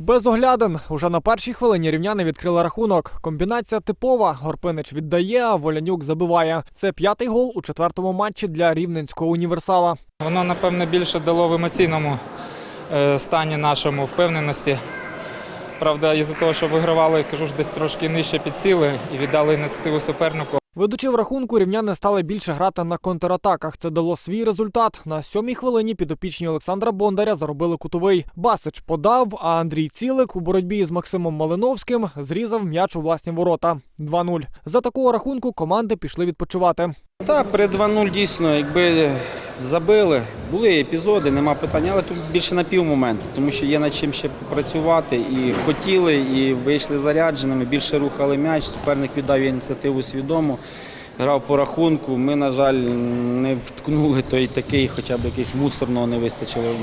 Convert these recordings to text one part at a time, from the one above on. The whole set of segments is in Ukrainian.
Без оглядин уже на першій хвилині рівняни відкрили рахунок. Комбінація типова. Горпинич віддає, а Волянюк забиває. Це п'ятий гол у четвертому матчі для рівненського універсала. Воно, напевне, більше дало в емоційному е, стані нашому впевненості. Правда, із-за того, що вигравали, кажу ж, десь трошки нижче підсіли і віддали ініціативу супернику. Ведучи в рахунку, рівняни стали більше грати на контратаках. Це дало свій результат. На сьомій хвилині підопічні Олександра Бондаря заробили кутовий. Басич подав, а Андрій Цілик у боротьбі з Максимом Малиновським зрізав м'яч у власні ворота. 2-0. За такого рахунку команди пішли відпочивати. Так, при 2-0 дійсно, якби забили, були епізоди, нема питання, але тут більше на півмоменту, тому що є над чим ще працювати. І хотіли, і вийшли зарядженими, більше рухали м'яч. Суперник віддав ініціативу свідомо, грав по рахунку. Ми, на жаль, не вткнули той такий, хоча б якийсь мусорного не вистачило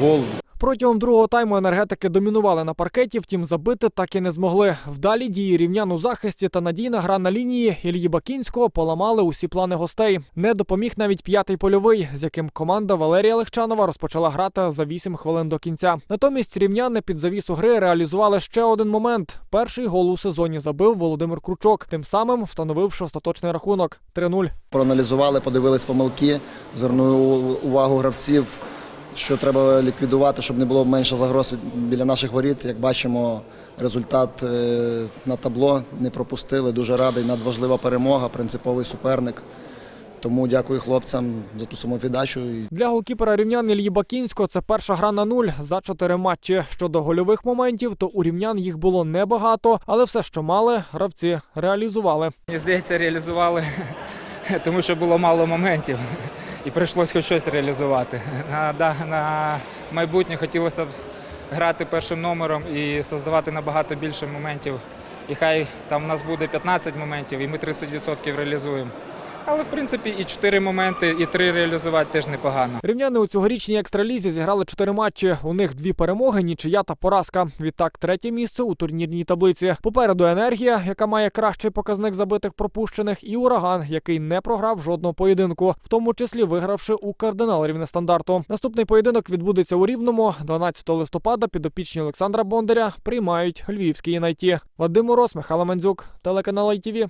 гол. Протягом другого тайму енергетики домінували на паркеті, втім забити так і не змогли. Вдалі дії рівнян у захисті та надійна гра на лінії Ільї Бакінського поламали усі плани гостей. Не допоміг навіть п'ятий польовий, з яким команда Валерія Легчанова розпочала грати за 8 хвилин до кінця. Натомість рівняни під завісу гри реалізували ще один момент. Перший гол у сезоні забив Володимир Кручок, тим самим встановивши остаточний рахунок 3-0. проаналізували, подивились помилки, звернули увагу гравців, що треба ліквідувати, щоб не було менше загроз біля наших воріт. Як бачимо, результат е, на табло не пропустили. Дуже радий, надважлива перемога, принциповий суперник. Тому дякую хлопцям за ту самовіддачу. Для голкіпера рівнян Ільї Бакінського це перша гра на нуль за чотири матчі. Щодо гольових моментів, то у рівнян їх було небагато, але все, що мали, гравці реалізували. Мені здається, реалізували, тому що було мало моментів. І прийшлось хоч щось реалізувати. На, да- на майбутнє хотілося б грати першим номером і создавати набагато більше моментів. І хай там у нас буде 15 моментів, і ми 30% реалізуємо. Але в принципі і 4 моменти, і 3 реалізувати теж непогано. Рівняни у цьогорічній екстралізі зіграли чотири матчі. У них дві перемоги, нічия та поразка. Відтак, третє місце у турнірній таблиці. Попереду енергія, яка має кращий показник забитих пропущених, і ураган, який не програв жодного поєдинку, в тому числі вигравши у кардинал рівнестандарту. Наступний поєдинок відбудеться у Рівному 12 листопада. Підопічні Олександра Бондаря приймають львівський найті. Вадим Мороз, Михайло Мандзюк, телеканал ITV.